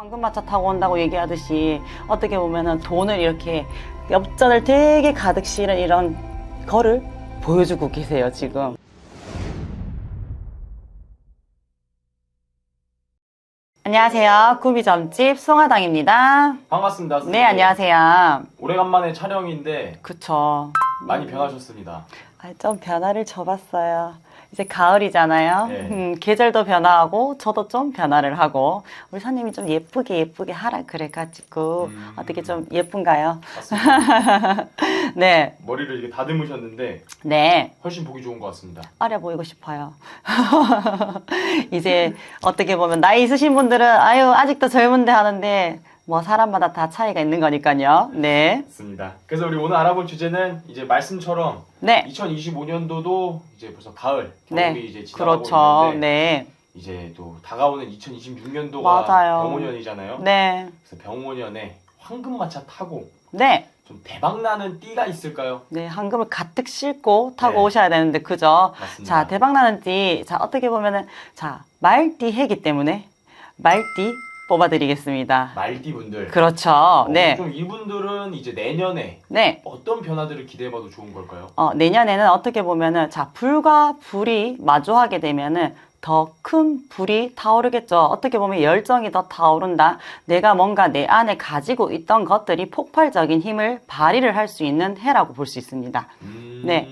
황금마차 타고 온다고 얘기하듯이 어떻게 보면은 돈을 이렇게 엽전을 되게 가득 실은 이런 거를 보여주고 계세요, 지금. 안녕하세요. 구미점집 송하당입니다. 반갑습니다. 네, 선생님. 안녕하세요. 오래간만에 촬영인데 그쵸. 많이 변하셨습니다. 아, 좀 변화를 줘봤어요. 이제 가을이잖아요. 네. 음, 계절도 변화하고 저도 좀 변화를 하고 우리 사님이 좀 예쁘게 예쁘게 하라 그래가지고 음. 어떻게 좀 예쁜가요? 네, 머리를 이렇게 다듬으셨는데 네 훨씬 보기 좋은 것 같습니다. 어려 보이고 싶어요. 이제 어떻게 보면 나이 있으신 분들은 아유 아직도 젊은데 하는데 뭐 사람마다 다 차이가 있는 거니까요. 네, 맞습니다. 그래서 우리 오늘 알아볼 주제는 이제 말씀처럼 네, 2025년도도 이제 벌써 가을 네, 겨울이 이제 지나가고 그렇죠. 있는데 네, 이제 또 다가오는 2026년도가 맞아요. 병원년이잖아요. 네, 그래서 병원년에 황금마차 타고 네. 좀 대박 나는 띠가 있을까요? 네, 황금을 가득 싣고 타고 네. 오셔야 되는데, 그죠? 맞습니다. 자, 대박 나는 띠. 자, 어떻게 보면은, 자, 말띠 해기 때문에, 말띠 뽑아드리겠습니다. 말띠 분들. 그렇죠. 어, 네. 좀 이분들은 이제 내년에 네. 어떤 변화들을 기대해봐도 좋은 걸까요? 어, 내년에는 어떻게 보면은, 자, 불과 불이 마주하게 되면은, 더 큰 불이 타오르겠죠. 어떻게 보면 열정이 더 타오른다. 내가 뭔가 내 안에 가지고 있던 것들이 폭발적인 힘을 발휘를 할 수 있는 해라고 볼 수 있습니다. 음, 네.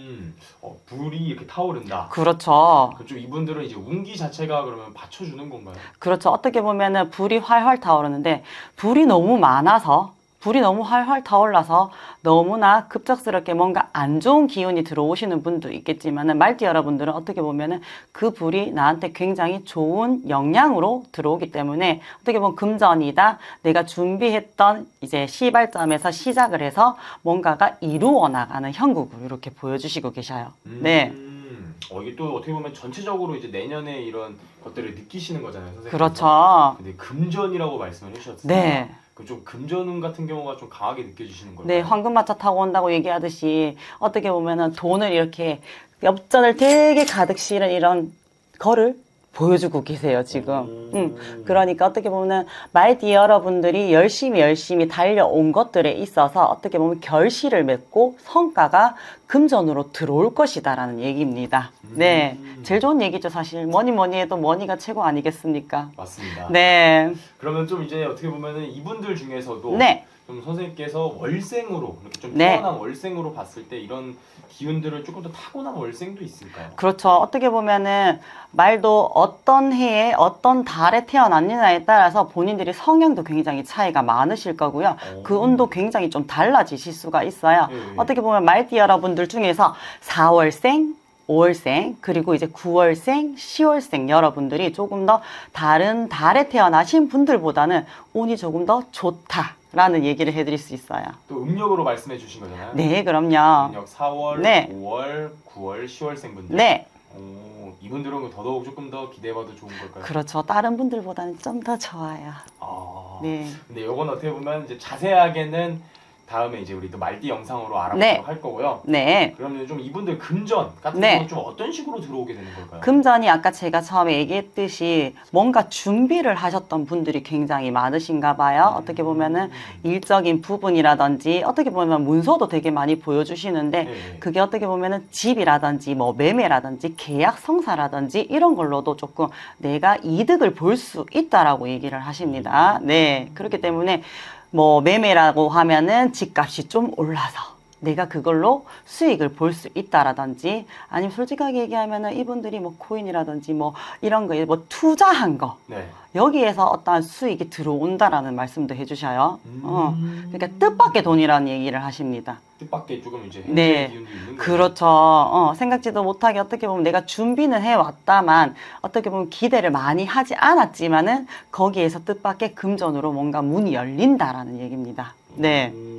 어, 불이 이렇게 타오른다. 그렇죠. 좀 이분들은 이제 운기 자체가 그러면 받쳐주는 건가요? 그렇죠. 어떻게 보면은 불이 활활 타오르는데 불이 너무 많아서 불이 너무 활활 타올라서 너무나 급작스럽게 뭔가 안 좋은 기운이 들어오시는 분도 있겠지만은 말띠 여러분들은 어떻게 보면은 그 불이 나한테 굉장히 좋은 영향으로 들어오기 때문에 어떻게 보면 금전이다 내가 준비했던 이제 시발점에서 시작을 해서 뭔가가 이루어 나가는 형국을 이렇게 보여주시고 계셔요. 네. 음, 어, 이게 또 어떻게 보면 전체적으로 이제 내년에 이런 것들을 느끼시는 거잖아요, 선생님. 그렇죠. 근데 금전이라고 말씀을 해주셨어요. 네. 그럼 좀 금전운 같은 경우가 좀 강하게 느껴지시는 걸까요? 네, 황금마차 타고 온다고 얘기하듯이 어떻게 보면은 돈을 이렇게 엽전을 되게 가득 실은 이런 거를 보여주고 계세요, 지금. 음, 그러니까 어떻게 보면은 말띠 여러분들이 열심히 열심히 달려온 것들에 있어서 어떻게 보면 결실을 맺고 성과가 금전으로 들어올 것이다라는 얘기입니다. 네. 음. 제일 좋은 얘기죠, 사실. 뭐니 뭐니 해도 머니가 최고 아니겠습니까? 맞습니다. 네. 그러면 좀 이제 어떻게 보면은 이분들 중에서도 네. 좀 선생님께서 월생으로 이렇게 좀 네. 태어난 월생으로 봤을 때 이런 기운들을 조금 더 타고난 월생도 있을까요? 그렇죠. 어떻게 보면은 말도 어떤 해에 어떤 달에 태어났느냐에 따라서 본인들이 성향도 굉장히 차이가 많으실 거고요. 그 오. 운도 굉장히 좀 달라지실 수가 있어요. 예, 예. 어떻게 보면 말띠 여러분들 중에서 4월생, 5월생, 그리고 이제 9월생, 10월생 여러분들이 조금 더 다른 달에 태어나신 분들보다는 운이 조금 더 좋다 라는 얘기를 해드릴 수 있어요. 또 음력으로 말씀해 주신 거잖아요. 네, 그럼요. 음력 4월, 네. 5월, 9월, 10월생 분들. 네, 오, 이분들은 더더욱 조금 더 기대해봐도 좋은 걸까요? 그렇죠. 다른 분들보다는 좀 더 좋아요. 아, 네. 근데 이건 어떻게 보면 이제 자세하게는 다음에 이제 우리 또 말띠 영상으로 알아보도록 네. 할 거고요. 네. 그러면 좀 이분들 금전 같은 네. 경우는 좀 어떤 식으로 들어오게 되는 걸까요? 금전이 아까 제가 처음에 얘기했듯이 뭔가 준비를 하셨던 분들이 굉장히 많으신가 봐요. 어떻게 보면은 일적인 부분이라든지 어떻게 보면 문서도 되게 많이 보여주시는데 네, 네. 그게 어떻게 보면은 집이라든지 뭐 매매라든지 계약 성사라든지 이런 걸로도 조금 내가 이득을 볼 수 있다라고 얘기를 하십니다. 네. 그렇기 때문에 뭐 매매라고 하면은 집값이 좀 올라서 내가 그걸로 수익을 볼 수 있다라든지 아니면 솔직하게 얘기하면은 이분들이 뭐 코인이라든지 뭐 이런 거에 뭐 투자한 거 네. 여기에서 어떠한 수익이 들어온다라는 말씀도 해주셔요. 어. 음. 그러니까 뜻밖의 돈이라는 얘기를 하십니다. 뜻밖의 조금 이제 네. 그렇죠. 어, 생각지도 못하게 어떻게 보면 내가 준비는 해왔다만 어떻게 보면 기대를 많이 하지 않았지만은 거기에서 뜻밖의 금전으로 뭔가 문이 열린다라는 얘기입니다. 네. 음.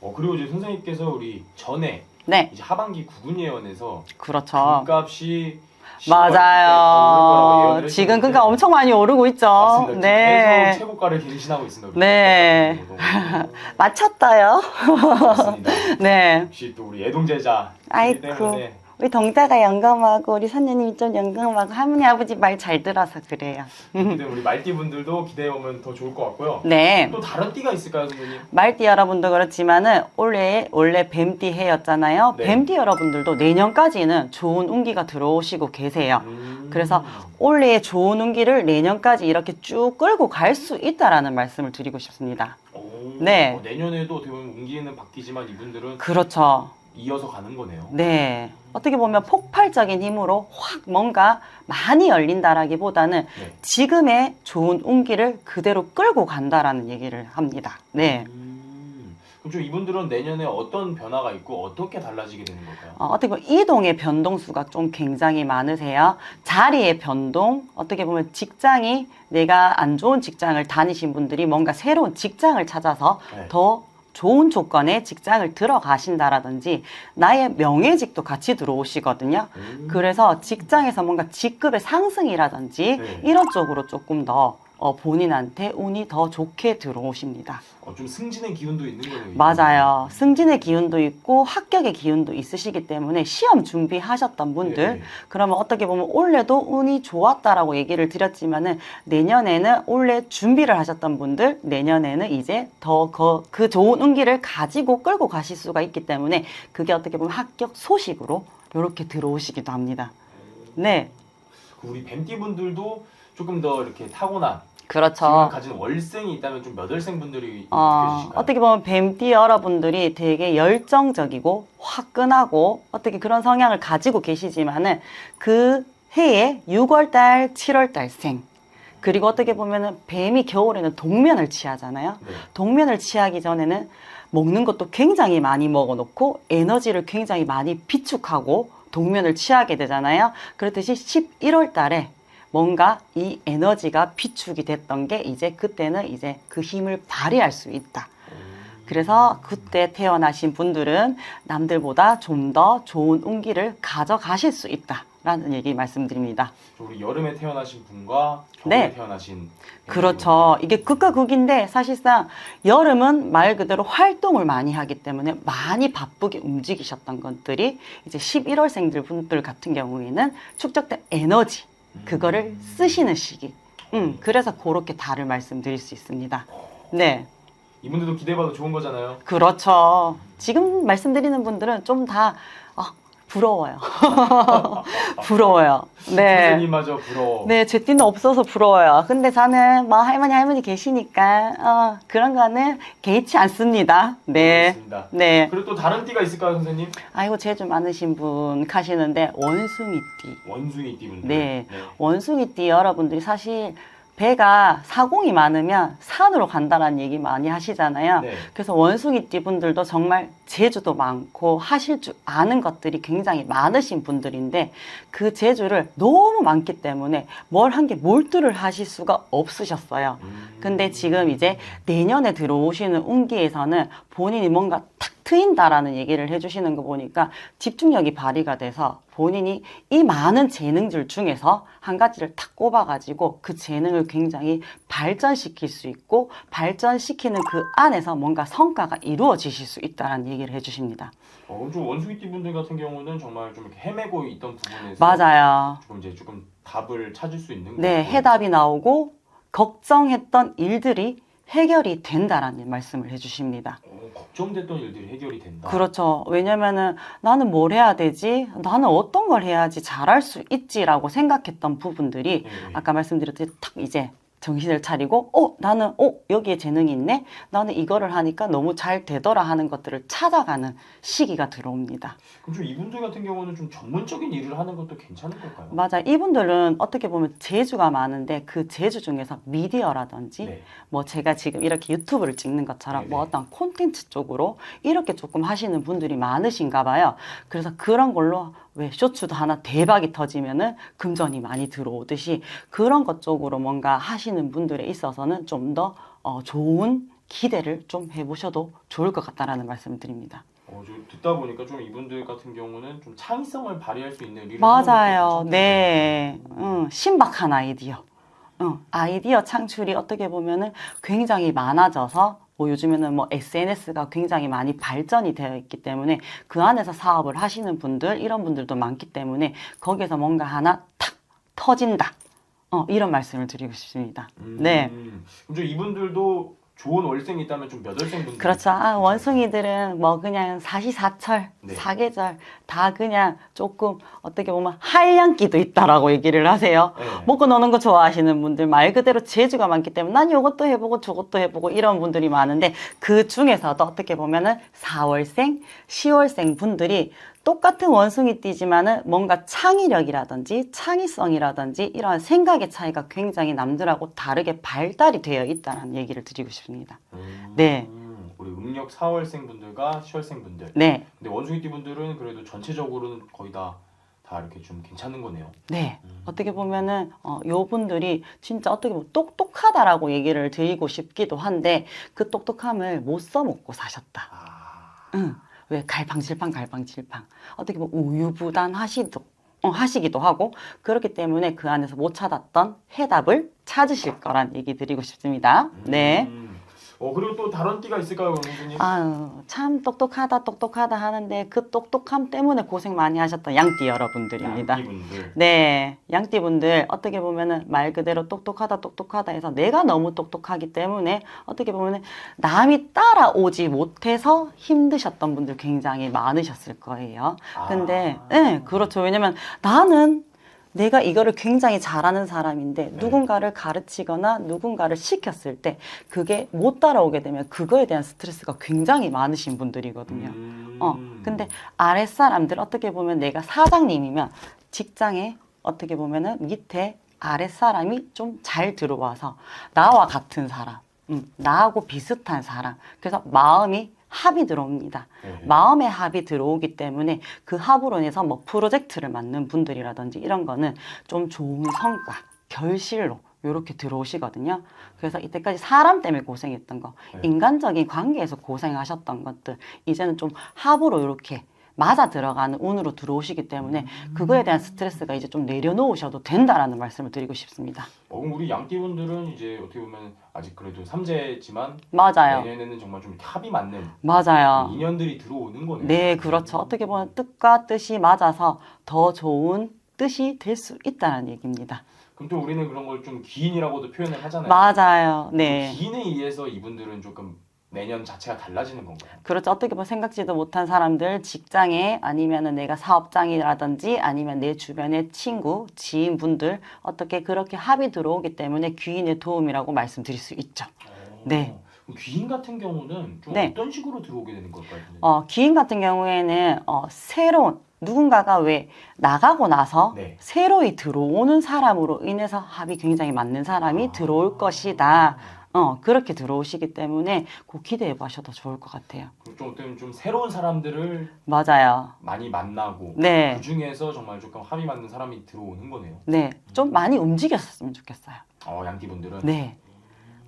어 그리고 이제 선생님께서 우리 전에 네. 이제 하반기 구군 예언에서 그렇죠. 금값이 맞아요. 지금 그러니까 엄청 많이 오르고 있죠. 맞습니다. 네. 계속 최고가를 갱신하고 있습니다. 네. 맞췄어요. 맞습니다. 네. 역시 또 우리 애동제자 아이쿠. 때문에 우리 동자가 영감하고 우리 선녀님이 좀 영감하고 할머니 아버지 말 잘 들어서 그래요. 근데 우리 말띠 분들도 기대해 보면 더 좋을 것 같고요. 네. 또 다른 띠가 있을까요, 선생님? 말띠 여러분도 그렇지만은 올해 원래 뱀띠 해였잖아요. 네. 뱀띠 여러분들도 내년까지는 좋은 운기가 들어오시고 계세요. 음. 그래서 올해의 좋은 운기를 내년까지 이렇게 쭉 끌고 갈 수 있다라는 말씀을 드리고 싶습니다. 오, 네. 어, 내년에도 어떻게 보면 운기는 바뀌지만 이분들은 그렇죠. 이어서 가는 거네요. 네. 어떻게 보면 폭발적인 힘으로 확 뭔가 많이 열린다라기보다는 네. 지금의 좋은 운기를 그대로 끌고 간다라는 얘기를 합니다. 네. 음, 그럼 좀 이분들은 내년에 어떤 변화가 있고 어떻게 달라지게 되는 걸까요? 어, 어떻게 보면 이동의 변동수가 좀 굉장히 많으세요. 자리의 변동, 어떻게 보면 직장이 내가 안 좋은 직장을 다니신 분들이 뭔가 새로운 직장을 찾아서 네. 더 좋은 조건의 직장을 들어가신다라든지 나의 명예직도 같이 들어오시거든요. 음. 그래서 직장에서 뭔가 직급의 상승이라든지 네. 이런 쪽으로 조금 더 어, 본인한테 운이 더 좋게 들어오십니다. 어, 좀 승진의 기운도 있는 거네요. 맞아요. 승진의 기운도 있고 합격의 기운도 있으시기 때문에 시험 준비하셨던 분들 네. 그러면 어떻게 보면 올해도 운이 좋았다라고 얘기를 드렸지만은 내년에는 올해 준비를 하셨던 분들 내년에는 이제 더 그 좋은 운기를 가지고 끌고 가실 수가 있기 때문에 그게 어떻게 보면 합격 소식으로 이렇게 들어오시기도 합니다. 네, 그 우리 뱀띠 분들도 조금 더 이렇게 타고난 그렇죠. 가진 월생이 있다면 좀 몇 월생 분들이 어, 느껴지실까요? 어떻게 보면 뱀띠 여러분들이 되게 열정적이고 화끈하고 어떻게 그런 성향을 가지고 계시지만은 그 해에 6월달, 7월달생 그리고 어떻게 보면은 뱀이 겨울에는 동면을 취하잖아요. 네. 동면을 취하기 전에는 먹는 것도 굉장히 많이 먹어놓고 에너지를 굉장히 많이 비축하고 동면을 취하게 되잖아요. 그렇듯이 11월 달에 뭔가 이 에너지가 비축이 됐던 게 이제 그때는 이제 그 힘을 발휘할 수 있다. 음. 그래서 그때 태어나신 분들은 남들보다 좀 더 좋은 운기를 가져가실 수 있다라는 얘기 말씀드립니다. 저 우리 여름에 태어나신 분과 겨울에 네. 태어나신 그렇죠. 이게 극과 극인데 사실상 여름은 말 그대로 활동을 많이 하기 때문에 많이 바쁘게 움직이셨던 것들이 이제 11월생들 분들 같은 경우에는 축적된 에너지 음. 그거를 쓰시는 시기. 음, 그래서 그렇게 다를 말씀드릴 수 있습니다. 네. 이분들도 기대봐도 좋은 거잖아요. 그렇죠. 지금 말씀드리는 분들은 좀다 어, 부러워요. 부러워요. 네. 선생님마저 부러워. 네, 제 띠는 없어서 부러워요. 근데 저는 뭐 할머니 할머니 계시니까 어, 그런 거는 개의치 않습니다. 네. 알겠습니다. 네. 그리고 또 다른 띠가 있을까요, 선생님? 아이고 제주 많으신 분 가시는데 원숭이 띠. 원숭이 띠 분들. 네. 원숭이 띠 여러분들이 사실 배가 사공이 많으면 산으로 간다라는 얘기 많이 하시잖아요. 네. 그래서 원숭이띠 분들도 정말 재주도 많고 하실 줄 아는 것들이 굉장히 많으신 분들인데 그 재주를 너무 많기 때문에 뭘 한 게 몰두를 하실 수가 없으셨어요. 음. 근데 지금 이제 내년에 들어오시는 운기에서는 본인이 뭔가 탁 트인다라는 얘기를 해주시는 거 보니까 집중력이 발휘가 돼서 본인이 이 많은 재능들 중에서 한 가지를 탁 꼽아가지고 그 재능을 굉장히 발전시킬 수 있고 발전시키는 그 안에서 뭔가 성과가 이루어지실 수 있다는 얘기를 해주십니다. 어, 좀 원숭이 띠 분들 같은 경우는 정말 좀 헤매고 있던 부분에서 맞아요. 좀 이제 조금 답을 찾을 수 있는 네, 거고. 해답이 나오고 걱정했던 일들이 해결이 된다라는 말씀을 해주십니다. 어, 걱정됐던 일들이 해결이 된다. 그렇죠. 왜냐면은 나는 뭘 해야 되지? 나는 어떤 걸 해야지 잘할 수 있지라고 생각했던 부분들이 네. 아까 말씀드렸듯이 탁 이제 정신을 차리고 어 나는 어 여기에 재능이 있네 나는 이거를 하니까 너무 잘 되더라 하는 것들을 찾아가는 시기가 들어옵니다. 그럼 좀 이분들 같은 경우는 좀 전문적인 일을 하는 것도 괜찮은 걸까요? 맞아 이분들은 어떻게 보면 재주가 많은데 그 재주 중에서 미디어라든지 네. 뭐 제가 지금 이렇게 유튜브를 찍는 것처럼 뭐 네네. 어떤 콘텐츠 쪽으로 이렇게 조금 하시는 분들이 많으신가 봐요. 그래서 그런 걸로 왜 쇼츠도 하나 대박이 터지면은 금전이 많이 들어오듯이 그런 것 쪽으로 뭔가 하시는 분들에 있어서는 좀 더 어, 좋은 기대를 좀 해보셔도 좋을 것 같다라는 말씀을 드립니다. 어, 저 듣다 보니까 좀 이분들 같은 경우는 좀 창의성을 발휘할 수 있는 맞아요. 네. 응, 신박한 아이디어. 응, 아이디어 창출이 어떻게 보면은 굉장히 많아져서 뭐 요즘에는 뭐 SNS가 굉장히 많이 발전이 되어 있기 때문에 그 안에서 사업을 하시는 분들 이런 분들도 많기 때문에 거기에서 뭔가 하나 탁 터진다. 어, 이런 말씀을 드리고 싶습니다. 음, 네. 그럼 좀 이분들도 좋은 월생이 있다면 좀 몇 월생 분들? 그렇죠. 아, 원숭이들은 뭐 그냥 사시사철, 네. 사계절 다 그냥 조금 어떻게 보면 한량기도 있다라고 얘기를 하세요. 네. 먹고 노는 거 좋아하시는 분들 말 그대로 재주가 많기 때문에 난 이것도 해보고 저것도 해보고 이런 분들이 많은데 그 중에서도 어떻게 보면은 4월생, 10월생 분들이 똑같은 원숭이띠지만은 뭔가 창의력이라든지 창의성이라든지 이러한 생각의 차이가 굉장히 남들하고 다르게 발달이 되어 있다는 얘기를 드리고 싶습니다. 음, 네. 우리 음력 4월생 분들과 10월생 분들. 네, 근데 원숭이띠 분들은 그래도 전체적으로는 거의 다, 다 이렇게 좀 괜찮은 거네요. 네. 음. 어떻게 보면은 어, 요 분들이 진짜 어떻게 보면 똑똑하다라고 얘기를 드리고 싶기도 한데 그 똑똑함을 못 써먹고 사셨다. 아, 응. 왜 갈팡질팡 갈팡질팡 어떻게 보면 우유부단 하시도 어, 하시기도 하고 그렇기 때문에 그 안에서 못 찾았던 해답을 찾으실 거란 얘기 드리고 싶습니다. 네. 음. 어 그리고 또 다른 띠가 있을까요, 원숭이님? 아유, 참 똑똑하다, 똑똑하다 하는데 그 똑똑함 때문에 고생 많이 하셨던 양띠 여러분들입니다. 양띠분들. 네, 양띠분들 어떻게 보면은 말 그대로 똑똑하다, 똑똑하다 해서 내가 너무 똑똑하기 때문에 어떻게 보면은 남이 따라오지 못해서 힘드셨던 분들 굉장히 많으셨을 거예요. 근데, 아. 네, 그렇죠. 왜냐면 나는 내가 이거를 굉장히 잘하는 사람인데 네. 누군가를 가르치거나 누군가를 시켰을 때 그게 못 따라오게 되면 그거에 대한 스트레스가 굉장히 많으신 분들이거든요. 음. 어, 근데 아랫사람들 어떻게 보면 내가 사장님이면 직장에 어떻게 보면은 밑에 아랫사람이 좀 잘 들어와서 나와 같은 사람, 음, 나하고 비슷한 사람. 그래서 마음이 합이 들어옵니다. 네. 마음의 합이 들어오기 때문에 그 합으로 인해서 뭐 프로젝트를 맡는 분들이라든지 이런 거는 좀 좋은 성과, 결실로 이렇게 들어오시거든요. 그래서 이때까지 사람 때문에 고생했던 거, 네. 인간적인 관계에서 고생하셨던 것들, 이제는 좀 합으로 이렇게 맞아 들어가는 운으로 들어오시기 때문에 그거에 대한 스트레스가 이제 좀 내려놓으셔도 된다라는 말씀을 드리고 싶습니다. 어, 그럼 우리 양띠분들은 이제 어떻게 보면 아직 그래도 삼재지만 맞아요. 내년에는 정말 좀 이렇게 합이 맞는 맞아요. 인연들이 들어오는 거네요. 네, 그렇죠. 어떻게 보면 뜻과 뜻이 맞아서 더 좋은 뜻이 될 수 있다는 얘기입니다. 그럼 또 우리는 그런 걸 좀 기인이라고도 표현을 하잖아요. 맞아요. 네. 그 기인에 의해서 이분들은 조금 내년 자체가 달라지는 건가요? 그렇죠. 어떻게 보면 생각지도 못한 사람들, 직장에 아니면은 내가 사업장이라든지 아니면 내 주변의 친구, 지인분들 어떻게 그렇게 합이 들어오기 때문에 귀인의 도움이라고 말씀드릴 수 있죠. 어, 네. 귀인 같은 경우는 좀 네. 어떤 식으로 들어오게 되는 걸까요? 어, 귀인 같은 경우에는 어, 새로운 누군가가 왜 나가고 나서 네. 새로이 들어오는 사람으로 인해서 합이 굉장히 맞는 사람이 아. 들어올 것이다. 어, 그렇게 들어오시기 때문에 그 기대해 보셔도 좋을 것 같아요. 좀 어떻게 보면 좀 새로운 사람들을 맞아요. 많이 만나고 네. 그 중에서 정말 조금 합이 맞는 사람이 들어오는 거네요. 네. 좀 많이 움직였으면 좋겠어요. 어, 양띠분들은 네.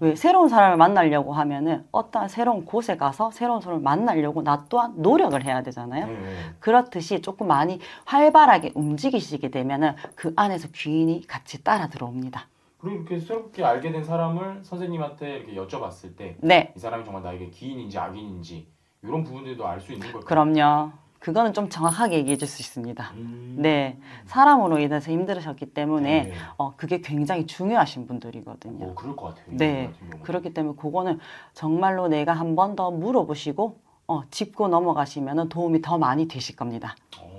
왜 새로운 사람을 만나려고 하면은 어떠한 새로운 곳에 가서 새로운 사람을 만나려고 나 또한 노력을 해야 되잖아요. 네, 네. 그렇듯이 조금 많이 활발하게 움직이시게 되면은 그 안에서 귀인이 같이 따라 들어옵니다. 그리고 이렇게 새롭게 알게 된 사람을 선생님한테 이렇게 여쭤봤을 때이 네. 사람이 정말 나에게 기인인지 악인인지 이런 부분들도 알 수 있는 걸까요? 그럼요. 그거는 좀 정확하게 얘기해 줄 수 있습니다. 음. 네. 사람으로 인해서 힘들으셨기 때문에 네. 어, 그게 굉장히 중요하신 분들이거든요. 어, 그럴 것 같아요. 네. 그렇기 때문에 그거는 정말로 내가 한 번 더 물어보시고 어, 짚고 넘어가시면 도움이 더 많이 되실 겁니다. 어.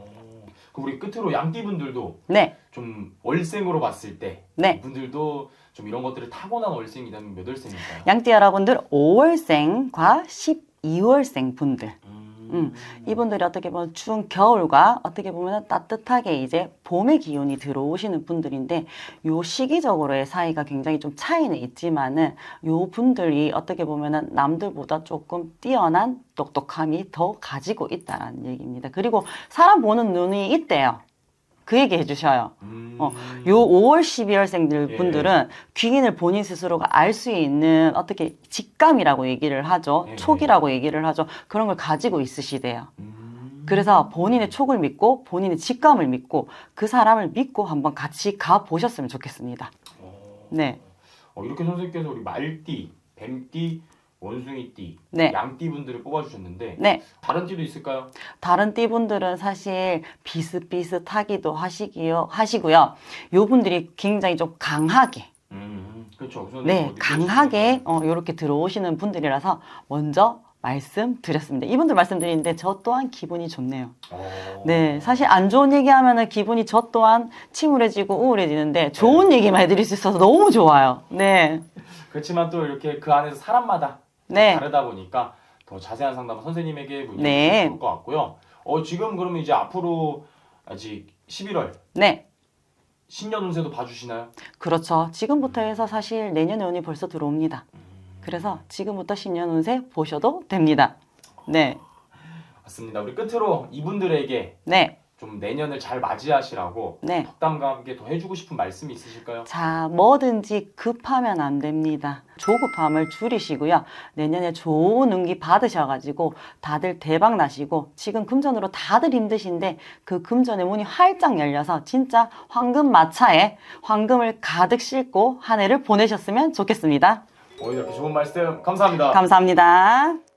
그럼 우리 끝으로 양띠분들도 네. 좀 월생으로 봤을 때 네. 이분들도 좀 이런 것들을 타고난 월생이라면 몇 월생일까요? 양띠 여러분들 5월생과 12월생 분들 음. 음, 이분들이 어떻게 보면 추운 겨울과 어떻게 보면 따뜻하게 이제 봄의 기운이 들어오시는 분들인데 요 시기적으로의 사이가 굉장히 좀 차이는 있지만은 요 분들이 어떻게 보면은 남들보다 조금 뛰어난 똑똑함이 더 가지고 있다라는 얘기입니다. 그리고 사람 보는 눈이 있대요. 그 얘기 해주셔요. 음. 어, 요 5월 12월생들 예. 분들은 귀인을 본인 스스로가 알 수 있는 어떻게 직감이라고 얘기를 하죠. 예. 촉이라고 얘기를 하죠. 그런 걸 가지고 있으시대요. 음. 그래서 본인의 촉을 믿고 본인의 직감을 믿고 그 사람을 믿고 한번 같이 가 보셨으면 좋겠습니다. 어. 네. 어, 이렇게 선생님께서 우리 말띠, 뱀띠, 원숭이띠, 네. 양띠 분들을 뽑아주셨는데 네. 다른 띠도 있을까요? 다른 띠분들은 사실 비슷비슷하기도 하시기요, 하시고요. 요 분들이 굉장히 좀 강하게, 음, 그렇죠. 우선 네, 뭐 강하게, 어, 요렇게 들어오시는 분들이라서 먼저 말씀드렸습니다. 이분들 말씀드리는데 저 또한 기분이 좋네요. 거. 어. 네, 사실 안 좋은 얘기 하면은 기분이 저 또한 침울해지고 우울해지는데 좋은 얘기만 해드릴 수 있어서 너무 좋아요. 네. 그렇지만 또 이렇게 그 안에서 사람마다 네. 다르다 보니까 더 자세한 상담은 선생님에게 문의해 네. 좋을 것 같고요. 어, 지금 그러면 이제 앞으로 아직 11월 네. 신년 운세도 봐주시나요? 그렇죠. 지금부터 해서 사실 내년의 운이 벌써 들어옵니다. 그래서 지금부터 신년 운세 보셔도 됩니다. 네. 맞습니다. 우리 끝으로 이분들에게 네. 좀 내년을 잘 맞이하시라고 네. 덕담과 함께 더 해주고 싶은 말씀이 있으실까요? 자, 뭐든지 급하면 안 됩니다. 조급함을 줄이시고요. 내년에 좋은 운기 받으셔가지고 다들 대박 나시고 지금 금전으로 다들 힘드신데 그 금전의 문이 활짝 열려서 진짜 황금 마차에 황금을 가득 싣고 한 해를 보내셨으면 좋겠습니다. 오늘 이렇게 좋은 말씀 감사합니다. 감사합니다.